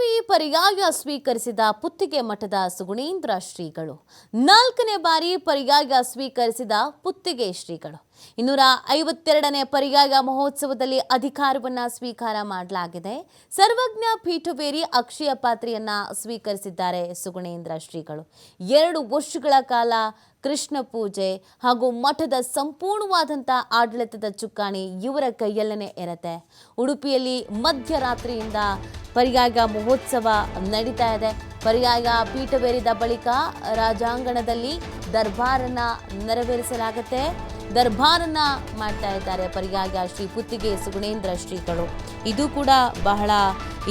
ಉಡುಪಿ ಪರ್ಯಾಯ ಸ್ವೀಕರಿಸಿದ ಪುತ್ತಿಗೆ ಮಠದ ಸುಗುಣೇಂದ್ರ ಶ್ರೀಗಳು. ನಾಲ್ಕನೇ ಬಾರಿ ಪರ್ಯಾಯ ಸ್ವೀಕರಿಸಿದ ಪುತ್ತಿಗೆ ಶ್ರೀಗಳು. ಇನ್ನೂರ ಐವತ್ತೆರಡನೇ ಪರ್ಯಾಯ ಮಹೋತ್ಸವದಲ್ಲಿ ಅಧಿಕಾರವನ್ನ ಸ್ವೀಕಾರ ಮಾಡಲಾಗಿದೆ. ಸರ್ವಜ್ಞ ಪೀಠವೇರಿ ಅಕ್ಷಯ ಪಾತ್ರೆಯನ್ನ ಸ್ವೀಕರಿಸಿದ್ದಾರೆ ಸುಗುಣೇಂದ್ರ ಶ್ರೀಗಳು. ಎರಡು ವರ್ಷಗಳ ಕಾಲ ಕೃಷ್ಣ ಪೂಜೆ ಹಾಗೂ ಮಠದ ಸಂಪೂರ್ಣವಾದಂಥ ಆಡಳಿತದ ಚುಕ್ಕಾಣಿ ಇವರ ಕೈಯಲ್ಲೇ ಇರತ್ತೆ ಉಡುಪಿಯಲ್ಲಿ ಮಧ್ಯರಾತ್ರಿಯಿಂದ ಪರ್ಯಾಯ ಮಹೋತ್ಸವ ನಡೀತಾ ಇದೆ. ಪರ್ಯಾಯ ಪೀಠವೇರಿದ ಬಳಿಕ ರಾಜಾಂಗಣದಲ್ಲಿ ದರ್ಬಾರನ್ನ ನೆರವೇರಿಸಲಾಗುತ್ತೆ. ದರ್ಬಾರನ್ನ ಮಾಡ್ತಾ ಇದ್ದಾರೆ ಪರ್ಯಾಯ ಶ್ರೀ ಪುತ್ತಿಗೆ ಸುಗುಣೇಂದ್ರ ಶ್ರೀಗಳು. ಇದು ಕೂಡ ಬಹಳ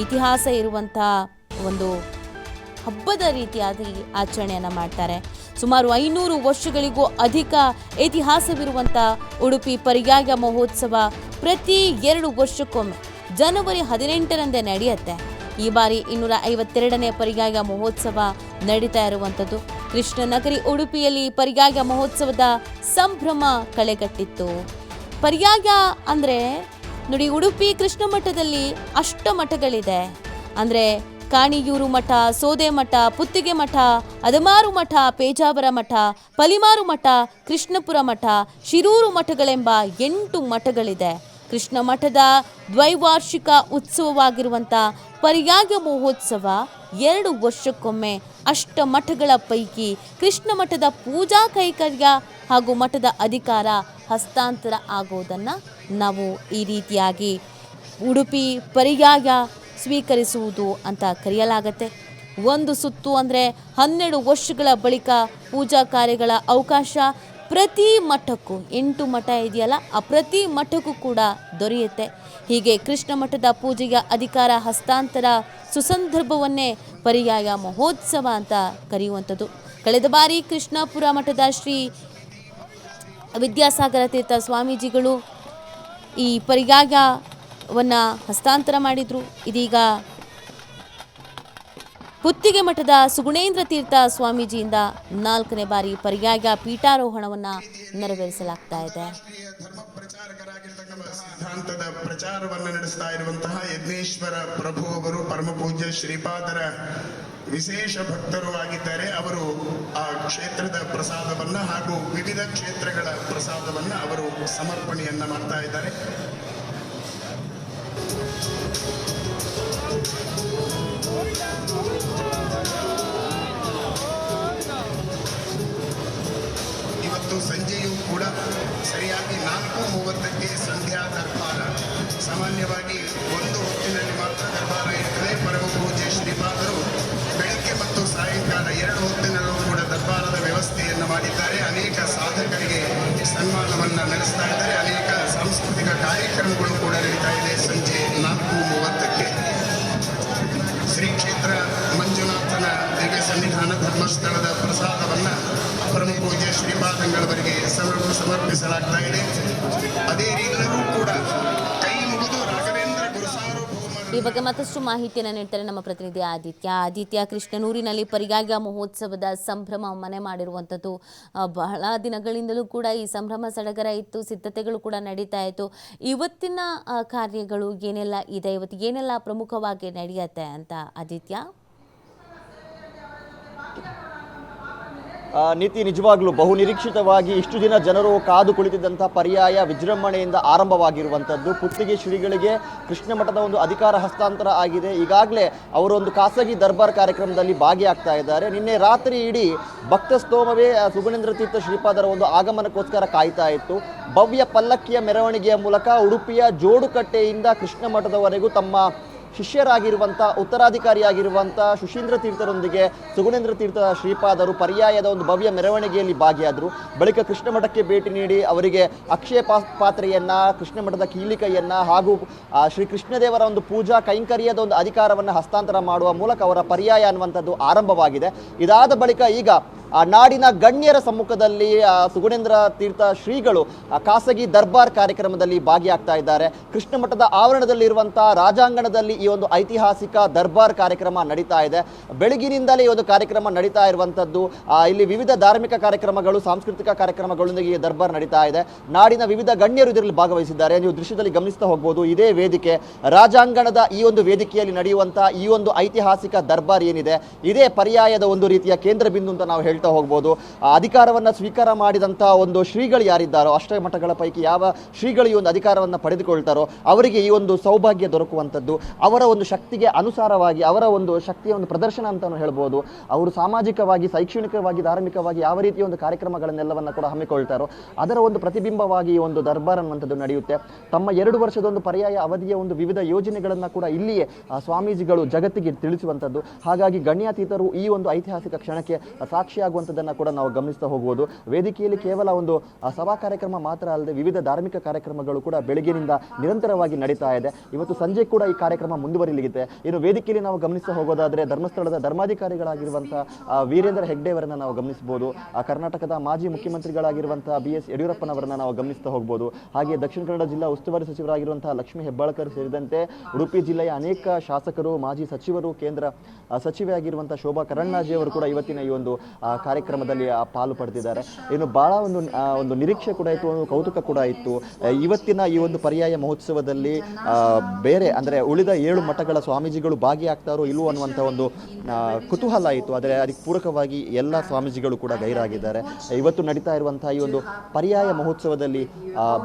ಇತಿಹಾಸ ಇರುವಂಥ ಒಂದು ಹಬ್ಬದ ರೀತಿಯಾಗಿ ಆಚರಣೆಯನ್ನು ಮಾಡ್ತಾರೆ. ಸುಮಾರು ಐನೂರು ವರ್ಷಗಳಿಗೂ ಅಧಿಕ ಇತಿಹಾಸವಿರುವಂಥ ಉಡುಪಿ ಪರ್ಯಾಯ ಮಹೋತ್ಸವ ಪ್ರತಿ ಎರಡು ವರ್ಷಕ್ಕೊಮ್ಮೆ. ಜನವರಿ ಹದಿನೆಂಟರಂದೇ ನಡೆಯುತ್ತೆ. ಈ ಬಾರಿ ಇನ್ನೂರ ಐವತ್ತೆರಡನೇ ಪರ್ಯಾಯ ಮಹೋತ್ಸವ ನಡೀತಾ ಇರುವಂಥದ್ದು. ಕೃಷ್ಣನಗರಿ ಉಡುಪಿಯಲ್ಲಿ ಪರ್ಯಾಯ ಮಹೋತ್ಸವದ ಸಂಭ್ರಮ ಕಳೆಗಟ್ಟಿತ್ತು. ಪರ್ಯಾಯ ಅಂದರೆ ನೋಡಿ ಉಡುಪಿ ಕೃಷ್ಣ ಮಠದಲ್ಲಿ ಅಷ್ಟ ಮಠಗಳಿದೆ. ಅಂದರೆ ಕಾಣಿಯೂರು ಮಠ, ಸೋದೆ ಮಠ, ಪುತ್ತಿಗೆ ಮಠ ಅದಮಾರು ಮಠ, ಪೇಜಾವರ ಮಠ, ಪಲಿಮಾರು ಮಠ, ಕೃಷ್ಣಪುರ ಮಠ, ಶಿರೂರು ಮಠಗಳೆಂಬ ಎಂಟು ಮಠಗಳಿದೆ. ಕೃಷ್ಣ ಮಠದ ದ್ವೈವಾರ್ಷಿಕ ಉತ್ಸವವಾಗಿರುವಂಥ ಪರ್ಯಾಯ ಮಹೋತ್ಸವ ಎರಡು ವರ್ಷಕ್ಕೊಮ್ಮೆ ಅಷ್ಟ ಮಠಗಳ ಪೈಕಿ ಕೃಷ್ಣ ಮಠದ ಪೂಜಾ ಕೈಕರ್ಯ ಹಾಗೂ ಮಠದ ಅಧಿಕಾರ ಹಸ್ತಾಂತರ ಆಗೋದನ್ನು ನಾವು ಈ ರೀತಿಯಾಗಿ ಉಡುಪಿ ಪರ್ಯಾಯ ಸ್ವೀಕರಿಸುವುದು ಅಂತ ಕರೆಯಲಾಗತ್ತೆ. ಒಂದು ಸುತ್ತು ಅಂದರೆ ಹನ್ನೆರಡು ವರ್ಷಗಳ ಬಳಿಕ ಪೂಜಾ ಕಾರ್ಯಗಳ ಅವಕಾಶ ಪ್ರತಿ ಮಠಕ್ಕೂ, ಎಂಟು ಮಠ ಇದೆಯಲ್ಲ, ಆ ಪ್ರತಿ ಮಠಕ್ಕೂ ಕೂಡ ದೊರೆಯುತ್ತೆ. ಹೀಗೆ ಕೃಷ್ಣ ಮಠದ ಪೂಜೆಯ ಅಧಿಕಾರ, ಹಸ್ತಾಂತರ, ಸುಸಂದರ್ಭವನ್ನೇ ಪರ್ಯಾಯ ಮಹೋತ್ಸವ ಅಂತ ಕರೆಯುವಂಥದ್ದು. ಕಳೆದ ಬಾರಿ ಕೃಷ್ಣಾಪುರ ಮಠದ ಶ್ರೀ ವಿದ್ಯಾಸಾಗರ ತೀರ್ಥ ಸ್ವಾಮೀಜಿಗಳು ಈ ಪರ್ಯಾಯವನ್ನು ಹಸ್ತಾಂತರ ಮಾಡಿದರು. ಇದೀಗ ಪುತ್ತಿಗೆ ಮಠದ ಸುಗುಣೇಂದ್ರ ತೀರ್ಥ ಸ್ವಾಮೀಜಿಯಿಂದ ನಾಲ್ಕನೇ ಬಾರಿ ಪರ್ಯಾಯ ಪೀಠಾರೋಹಣವನ್ನು ನೆರವೇರಿಸಲಾಗ್ತಾ ಇದೆ. ಸಿದ್ಧಾಂತದ ಪ್ರಚಾರವನ್ನು ನಡೆಸ್ತಾ ಇರುವಂತಹ ಯಜ್ಞೇಶ್ವರ ಪ್ರಭು ಅವರು ಪರಮ ಪೂಜ್ಯ ಶ್ರೀಪಾದರ ವಿಶೇಷ ಭಕ್ತರು ಆಗಿದ್ದಾರೆ. ಅವರು ಆ ಕ್ಷೇತ್ರದ ಪ್ರಸಾದವನ್ನ ಹಾಗೂ ವಿವಿಧ ಕ್ಷೇತ್ರಗಳ ಪ್ರಸಾದವನ್ನ ಅವರು ಸಮರ್ಪಣೆಯನ್ನ ಮಾಡ್ತಾ ಇದ್ದಾರೆ. ದರ್ಬಾರ ಸಾಮಾನ್ಯವಾಗಿ ಒಂದು ಹೊತ್ತಿನಲ್ಲಿ ಮಾತ್ರ ದರ್ಬಾರ ಇರ್ತದೆ ಪರಮ ಪೂಜೆ ಶ್ರೀಪಾದರು ಬೆಳಗ್ಗೆ ಮತ್ತು ಸಾಯಂಕಾಲ ಎರಡು ಹೊತ್ತಿನಲ್ಲೂ ಕೂಡ ದರ್ಬಾರದ ವ್ಯವಸ್ಥೆಯನ್ನು ಮಾಡಿದ್ದಾರೆ. ಅನೇಕ ಸಾಧಕರಿಗೆ ಸನ್ಮಾನವನ್ನು ನಡೆಸ್ತಾ ಇದ್ದಾರೆ. ಅನೇಕ ಸಾಂಸ್ಕೃತಿಕ ಕಾರ್ಯಕ್ರಮಗಳು ಕೂಡ ನಡೀತಾ ಇದೆ. ಸಂಜೆ ನಾಲ್ಕು ಮೂವತ್ತಕ್ಕೆ. ಶ್ರೀ ಕ್ಷೇತ್ರ ಮಂಜುನಾಥನ ದಿವ್ಯ ಸನ್ನಿಧಾನ ಧರ್ಮಸ್ಥಳದ ಪ್ರಸಾದವನ್ನು ಪರಮ ಪೂಜೆ ಶ್ರೀಪಾದಂಗಳವರಿಗೆ ಸಮರ್ಪ ಸಮರ್ಪಿಸಲಾಗ್ತಾ ಇದೆ. ಅದೇ ರೀತಿಯಲ್ಲೂ ಈ ಬಗ್ಗೆ ಮತ್ತಷ್ಟು ಮಾಹಿತಿಯನ್ನು ನೀಡ್ತಾರೆ ನಮ್ಮ ಪ್ರತಿನಿಧಿ ಆದಿತ್ಯ. ಆದಿತ್ಯ, ಕೃಷ್ಣನೂರಿನಲ್ಲಿ ಪರಿಗಾಗ ಮಹೋತ್ಸವದ ಸಂಭ್ರಮ ಮನೆ ಮಾಡಿರುವಂಥದ್ದು. ಬಹಳ ದಿನಗಳಿಂದಲೂ ಕೂಡ ಈ ಸಂಭ್ರಮ ಸಡಗರ ಇತ್ತು, ಸಿದ್ಧತೆಗಳು ಕೂಡ ನಡೀತಾ ಇತ್ತು. ಇವತ್ತಿನ ಕಾರ್ಯಗಳು ಏನೆಲ್ಲ ಇದೆ? ಇವತ್ತು ಏನೆಲ್ಲ ಪ್ರಮುಖವಾಗಿ ನಡೆಯುತ್ತೆ ಅಂತ ಆದಿತ್ಯ? ನೀತಿ ನಿಜವಾಗ್ಲೂ ಬಹು ನಿರೀಕ್ಷಿತವಾಗಿ ಇಷ್ಟು ದಿನ ಜನರು ಕಾದು ಕುಳಿತಿದ್ದಂಥ ಪರ್ಯಾಯ ವಿಜೃಂಭಣೆಯಿಂದ ಆರಂಭವಾಗಿರುವಂಥದ್ದು. ಪುತ್ತಿಗೆ ಶ್ರೀಗಳಿಗೆ ಕೃಷ್ಣ ಮಠದ ಒಂದು ಅಧಿಕಾರ ಹಸ್ತಾಂತರ ಆಗಿದೆ. ಈಗಾಗಲೇ ಅವರೊಂದು ಖಾಸಗಿ ದರ್ಬಾರ್ ಕಾರ್ಯಕ್ರಮದಲ್ಲಿ ಭಾಗಿಯಾಗ್ತಾ ಇದ್ದಾರೆ. ನಿನ್ನೆ ರಾತ್ರಿ ಇಡೀ ಭಕ್ತ ಸ್ತೋಮವೇ ಸುಗುಣೇಂದ್ರ ತೀರ್ಥ ಶ್ರೀಪಾದರ ಒಂದು ಆಗಮನಕ್ಕೋಸ್ಕರ ಕಾಯ್ತಾ ಇತ್ತು. ಭವ್ಯ ಪಲ್ಲಕ್ಕಿಯ ಮೆರವಣಿಗೆಯ ಮೂಲಕ ಉಡುಪಿಯ ಜೋಡುಕಟ್ಟೆಯಿಂದ ಕೃಷ್ಣ ಮಠದವರೆಗೂ ತಮ್ಮ ಶಿಷ್ಯರಾಗಿರುವಂಥ, ಉತ್ತರಾಧಿಕಾರಿಯಾಗಿರುವಂಥ ಸುಶೀಂದ್ರ ತೀರ್ಥರೊಂದಿಗೆ ಸುಗುಣೇಂದ್ರ ತೀರ್ಥ ಶ್ರೀಪಾದರು ಪರ್ಯಾಯದ ಒಂದು ಭವ್ಯ ಮೆರವಣಿಗೆಯಲ್ಲಿ ಭಾಗಿಯಾದರು. ಬಳಿಕ ಕೃಷ್ಣ ಮಠಕ್ಕೆ ಭೇಟಿ ನೀಡಿ ಅವರಿಗೆ ಅಕ್ಷಯ ಪಾತ್ರೆಯನ್ನ, ಕೃಷ್ಣ ಮಠದ ಕೀಲಿಕೈಯನ್ನ ಹಾಗೂ ಶ್ರೀ ಕೃಷ್ಣದೇವರ ಒಂದು ಪೂಜಾ ಕೈಂಕರ್ಯದ ಒಂದು ಅಧಿಕಾರವನ್ನು ಹಸ್ತಾಂತರ ಮಾಡುವ ಮೂಲಕ ಅವರ ಪರ್ಯಾಯ ಅನ್ನುವಂಥದ್ದು ಆರಂಭವಾಗಿದೆ. ಇದಾದ ಬಳಿಕ ಈಗ ನಾಡಿನ ಗಣ್ಯರ ಸಮ್ಮುಖದಲ್ಲಿ ಸುಗುಣೇಂದ್ರ ತೀರ್ಥ ಶ್ರೀಗಳು ಖಾಸಗಿ ದರ್ಬಾರ್ ಕಾರ್ಯಕ್ರಮದಲ್ಲಿ ಭಾಗಿಯಾಗ್ತಾ ಇದ್ದಾರೆ. ಕೃಷ್ಣ ಮಠದ ಆವರಣದಲ್ಲಿರುವಂತಹ ರಾಜಾಂಗಣದಲ್ಲಿ ಈ ಒಂದು ಐತಿಹಾಸಿಕ ದರ್ಬಾರ್ ಕಾರ್ಯಕ್ರಮ ನಡೀತಾ ಇದೆ. ಬೆಳಗಿನಿಂದಲೇ ಈ ಒಂದು ಕಾರ್ಯಕ್ರಮ ನಡೀತಾ ಇರುವಂತದ್ದು ಇಲ್ಲಿ ವಿವಿಧ ಧಾರ್ಮಿಕ ಕಾರ್ಯಕ್ರಮಗಳು, ಸಾಂಸ್ಕೃತಿಕ ಕಾರ್ಯಕ್ರಮಗಳೊಂದಿಗೆ ಈ ದರ್ಬಾರ್ ನಡೀತಾ ಇದೆ. ನಾಡಿನ ವಿವಿಧ ಗಣ್ಯರು ಇದರಲ್ಲಿ ಭಾಗವಹಿಸಿದ್ದಾರೆ. ನೀವು ದೃಶ್ಯದಲ್ಲಿ ಗಮನಿಸ್ತಾ ಹೋಗ್ಬೋದು, ಇದೇ ವೇದಿಕೆ. ರಾಜಾಂಗಣದ ಈ ಒಂದು ವೇದಿಕೆಯಲ್ಲಿ ನಡೆಯುವಂತಹ ಈ ಒಂದು ಐತಿಹಾಸಿಕ ದರ್ಬಾರ್ ಏನಿದೆ, ಇದೇ ಪರ್ಯಾಯದ ಒಂದು ರೀತಿಯ ಕೇಂದ್ರ ಬಿಂದು ಅಂತ ನಾವು ಹೇಳ್ತಾ ಹೋಗ್ಬೋದು. ಅಧಿಕಾರವನ್ನು ಸ್ವೀಕಾರ ಮಾಡಿದಂತಹ ಒಂದು ಶ್ರೀಗಳು ಯಾರಿದ್ದಾರೋ ಅಷ್ಟಮಠಗಳ ಪೈಕಿ ಯಾವ ಶ್ರೀಗಳು ಈ ಒಂದು ಅಧಿಕಾರವನ್ನು ಪಡೆದುಕೊಳ್ತಾರೋ, ಅವರಿಗೆ ಈ ಒಂದು ಸೌಭಾಗ್ಯ ದೊರಕುವಂಥದ್ದು. ಅವರ ಒಂದು ಶಕ್ತಿಗೆ ಅನುಸಾರವಾಗಿ, ಅವರ ಒಂದು ಶಕ್ತಿಯ ಒಂದು ಪ್ರದರ್ಶನ ಅಂತ ಹೇಳ್ಬೋದು. ಅವರು ಸಾಮಾಜಿಕವಾಗಿ, ಶೈಕ್ಷಣಿಕವಾಗಿ, ಧಾರ್ಮಿಕವಾಗಿ ಯಾವ ರೀತಿಯ ಒಂದು ಕಾರ್ಯಕ್ರಮಗಳನ್ನೆಲ್ಲವನ್ನು ಕೂಡ ಹಮ್ಮಿಕೊಳ್ತಾರೋ, ಅದರ ಒಂದು ಪ್ರತಿಬಿಂಬವಾಗಿ ಈ ಒಂದು ದರ್ಬಾರ್ ಅನ್ನುವಂಥದ್ದು ನಡೆಯುತ್ತೆ. ತಮ್ಮ ಎರಡು ವರ್ಷದ ಒಂದು ಪರ್ಯಾಯ ಅವಧಿಯ ಒಂದು ವಿವಿಧ ಯೋಜನೆಗಳನ್ನು ಕೂಡ ಇಲ್ಲಿಯೇ ಸ್ವಾಮೀಜಿಗಳು ಜಗತ್ತಿಗೆ ತಿಳಿಸುವಂಥದ್ದು. ಹಾಗಾಗಿ ಗಣ್ಯಾತೀತರು ಈ ಒಂದು ಐತಿಹಾಸಿಕ ಕ್ಷಣಕ್ಕೆ ಸಾಕ್ಷಿಯಾಗುವಂಥದ್ದನ್ನು ಕೂಡ ನಾವು ಗಮನಿಸ್ತಾ ಹೋಗ್ಬೋದು. ವೇದಿಕೆಯಲ್ಲಿ ಕೇವಲ ಒಂದು ಸಭಾ ಕಾರ್ಯಕ್ರಮ ಮಾತ್ರ ಅಲ್ಲದೆ ವಿವಿಧ ಧಾರ್ಮಿಕ ಕಾರ್ಯಕ್ರಮಗಳು ಕೂಡ ಬೆಳಗಿನಿಂದ ನಿರಂತರವಾಗಿ ನಡೀತಾ ಇದೆ. ಇವತ್ತು ಸಂಜೆ ಕೂಡ ಈ ಕಾರ್ಯಕ್ರಮ ಮುಂದುವರಿಲಿಗಿದೆ ಇನ್ನು ವೇದಿಕೆಯಲ್ಲಿ ನಾವು ಗಮನಿಸ್ತಾ ಹೋಗೋದಾದ್ರೆ ಧರ್ಮಸ್ಥಳದ ಧರ್ಮಾಧಿಕಾರಿಗಳಾಗಿರುವಂತಹ ವೀರೇಂದ್ರ ಹೆಗ್ಡೆಯವರನ್ನ ನಾವು ಗಮನಿಸಬಹುದು. ಕರ್ನಾಟಕದ ಮಾಜಿ ಮುಖ್ಯಮಂತ್ರಿಗಳಾಗಿರುವಂತಹ ಬಿ ಎಸ್ ಯಡಿಯೂರಪ್ಪನವರನ್ನ ನಾವು ಗಮನಿಸ್ತಾ ಹೋಗ್ಬೋದು. ಹಾಗೆ ದಕ್ಷಿಣ ಕನ್ನಡ ಜಿಲ್ಲಾ ಉಸ್ತುವಾರಿ ಸಚಿವರಾಗಿರುವಂತಹ ಲಕ್ಷ್ಮೀ ಹೆಬ್ಬಾಳ್ಕರ್ ಸೇರಿದಂತೆ ಉಡುಪಿ ಜಿಲ್ಲೆಯ ಅನೇಕ ಶಾಸಕರು, ಮಾಜಿ ಸಚಿವರು, ಕೇಂದ್ರ ಸಚಿವೆ ಆಗಿರುವಂತಹ ಶೋಭಾ ಕರಣಾಜಿ ಅವರು ಕೂಡ ಇವತ್ತಿನ ಈ ಒಂದು ಕಾರ್ಯಕ್ರಮದಲ್ಲಿ ಪಾಲು ಪಡೆದಿದ್ದಾರೆ. ಇನ್ನು ಬಹಳ ಒಂದು ಒಂದು ನಿರೀಕ್ಷೆ ಕೂಡ ಇತ್ತು, ಒಂದು ಕೌತುಕ ಕೂಡ ಇತ್ತು. ಇವತ್ತಿನ ಈ ಒಂದು ಪರ್ಯಾಯ ಮಹೋತ್ಸವದಲ್ಲಿ ಬೇರೆ, ಅಂದರೆ ಉಳಿದ ಏಳು ಮಠಗಳ ಸ್ವಾಮೀಜಿಗಳು ಭಾಗಿಯಾಗ್ತಾರೋ ಇಲ್ಲೋ ಅನ್ನುವಂಥ ಒಂದು ಕುತೂಹಲ ಇತ್ತು. ಆದರೆ ಅದಕ್ಕೆ ಪೂರಕವಾಗಿ ಎಲ್ಲ ಸ್ವಾಮೀಜಿಗಳು ಕೂಡ ಗೈರಾಗಿದ್ದಾರೆ. ಇವತ್ತು ನಡೀತಾ ಇರುವಂತಹ ಈ ಒಂದು ಪರ್ಯಾಯ ಮಹೋತ್ಸವದಲ್ಲಿ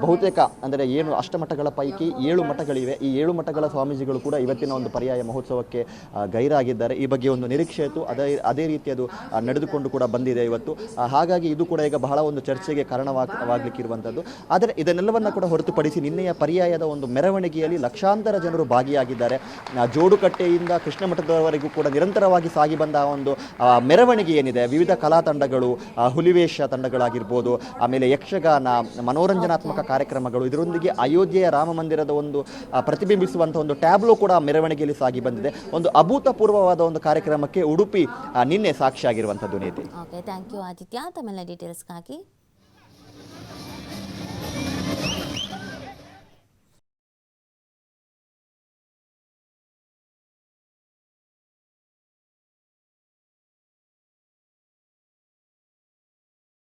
ಬಹುತೇಕ ಅಂದರೆ ಏನು ಅಷ್ಟಮಠಗಳ ಪೈಕಿ ಏಳು ಮಠಗಳಿವೆ. ಈ ಏಳು ಮಠಗಳ ಸ್ವಾಮೀಜಿಗಳು ಕೂಡ ಇವತ್ತಿನ ಒಂದು ಪರ್ಯಾಯ ಮಹೋತ್ಸವಕ್ಕೆ ಗೈರಾಗಿದ್ದಾರೆ. ಈ ಬಗ್ಗೆ ಒಂದು ನಿರೀಕ್ಷೆ ಇತ್ತು. ಅದೇ ಅದೇ ರೀತಿ ಅದು ನಡೆದುಕೊಂಡು ಕೂಡ ಬಂದಿದೆ ಇವತ್ತು. ಹಾಗಾಗಿ ಇದು ಕೂಡ ಈಗ ಬಹಳ ಒಂದು ಚರ್ಚೆಗೆ ಕಾರಣವಾಗಲಿಕ್ಕಿರುವಂಥದ್ದು. ಆದರೆ ಇದನ್ನೆಲ್ಲವನ್ನ ಕೂಡ ಹೊರತುಪಡಿಸಿ ನಿನ್ನೆಯ ಪರ್ಯಾಯದ ಒಂದು ಮೆರವಣಿಗೆಯಲ್ಲಿ ಲಕ್ಷಾಂತರ ಜನರು ಭಾಗಿಯಾಗಿದ್ದಾರೆ. ಆ, ಜೋಡುಕಟ್ಟೆಯಿಂದ ಕೃಷ್ಣ ಮಠದವರೆಗೂ ಕೂಡ ನಿರಂತರವಾಗಿ ಸಾಗಿ ಬಂದ ಒಂದು ಮೆರವಣಿಗೆ ಏನಿದೆ ವಿವಿಧ ಕಲಾ ತಂಡಗಳು ಹುಲಿವೇಶ ತಂಡಗಳಾಗಿರ್ಬೋದು ಆಮೇಲೆ ಯಕ್ಷಗಾನ ಮನೋರಂಜನಾತ್ಮಕ ಕಾರ್ಯಕ್ರಮಗಳು ಇದರೊಂದಿಗೆ ಅಯೋಧ್ಯೆಯ ರಾಮ ಮಂದಿರದ ಒಂದು ಪ್ರತಿಬಿಂಬಿಸುವಂಥ ಒಂದು ಟ್ಯಾಬ್ಲೋ ಕೂಡ ಮೆರವಣಿಗೆಯಲ್ಲಿ ಸಾಗಿ ಬಂದಿದೆ. ಒಂದು ಅಭೂತಪೂರ್ವವಾದ ಒಂದು ಕಾರ್ಯಕ್ರಮಕ್ಕೆ ಉಡುಪಿ ನಿನ್ನೆ ಸಾಕ್ಷಿಯಾಗಿರುವಂಥದ್ದು ನೀತಿ. Okay thank you Aditya. ತಮ್ಮೆಲ್ಲ ಡೀಟೇಲ್ಸ್ಗಾಗಿ